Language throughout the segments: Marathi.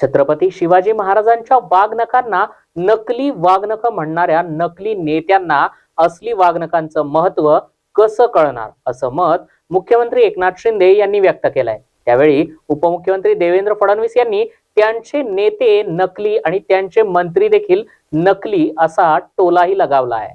छत्रपती शिवाजी महाराजांच्या वाघनखांना नकली वाघनख म्हणणाऱ्या नकली नेत्यांना असली वाघनखांचं महत्त्व कसं कळणार? असं मत मुख्यमंत्री एकनाथ शिंदे यांनी व्यक्त केलंय. त्यावेळी उपमुख्यमंत्री देवेंद्र फडणवीस यांनी त्यांचे नेते नकली आणि त्यांचे मंत्री देखील नकली असा टोलाही लगावला आहे.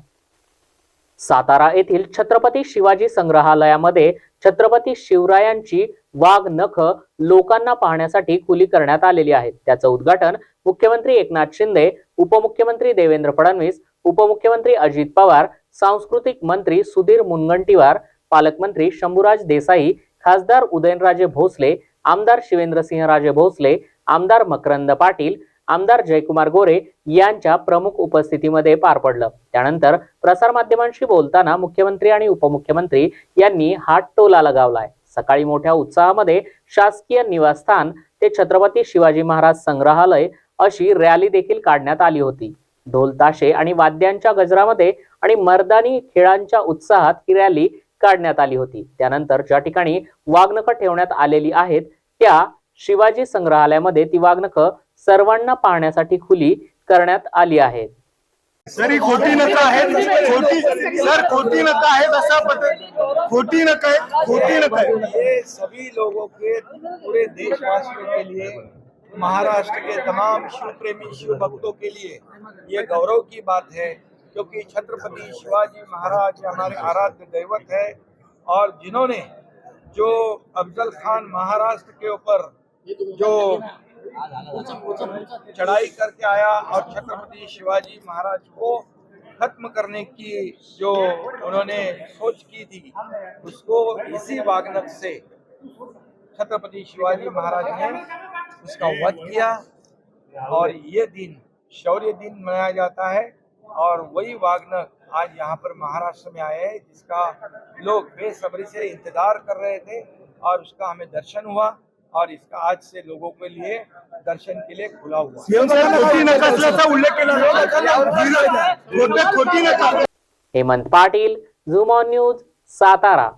सातारा येथील छत्रपती शिवाजी संग्रहालयामध्ये छत्रपती शिवरायांची वाघ नख लोकांना पाहण्यासाठी खुली करण्यात आलेली आहेत त्याचं उद्घाटन मुख्यमंत्री एकनाथ शिंदे उपमुख्यमंत्री देवेंद्र फडणवीस उपमुख्यमंत्री अजित पवार सांस्कृतिक मंत्री सुधीर मुनगंटीवार पालकमंत्री शंभूराज देसाई खासदार उदयनराजे भोसले आमदार शिवेंद्रसिंहराजे भोसले आमदार मकरंद पाटील आमदार जयकुमार गोरे यांच्या प्रमुख उपस्थितीमध्ये पार पडलं. त्यानंतर प्रसारमाध्यमांशी बोलताना मुख्यमंत्री आणि उपमुख्यमंत्री यांनी हा टोला लगावलाय. सकाळी मोठ्या उत्साहामध्ये शासकीय निवासस्थान ते छत्रपती शिवाजी महाराज संग्रहालय अशी रॅली देखील काढण्यात आली होती. ढोल ताशे आणि वाद्यांच्या गजरामध्ये आणि मर्दानी खेळांच्या उत्साहात ही रॅली काढण्यात आली होती. त्यानंतर ज्या ठिकाणी वाघनखं ठेवण्यात आलेली आहेत त्या शिवाजी संग्रहालयामध्ये ती वाघनखं सर्वांना पाहण्यासाठी खुली करण्यात आली आहेत सर ही खोटी नका आहेत खोटी सर खोटी नका आहेत अशा पद्धत खोटी नका आहे खोटी नका आहे ये सभी लोगों के पूरे देशवासियों के लिए महाराष्ट्र के तमाम शिव प्रेमी शिव भक्तों के लिए ये गौरव की बात है क्योंकि छत्रपति शिवाजी महाराज हमारे आराध्य दैवत है और जिन्होंने जो अफजल खान महाराष्ट्र के ऊपर जो चढ़ाई करके आया और छत्रपति शिवाजी महाराज को खत्म करने की जो उन्होंने सोच की थी उसको इसी वागनक से छत्रपति शिवाजी महाराज ने उसका वध किया। और ये दिन शौर्य दिन मनाया जाता है और वही वागनक आज यहाँ पर महाराष्ट्र में आए हैं जिसका लोग बेसब्री से इंतज़ार कर रहे थे और उसका हमें दर्शन हुआ। और इसका आज से लोगों के लिए दर्शन के लिए खुला हुआ हेमंत पाटील झुमॉन न्यूज सातारा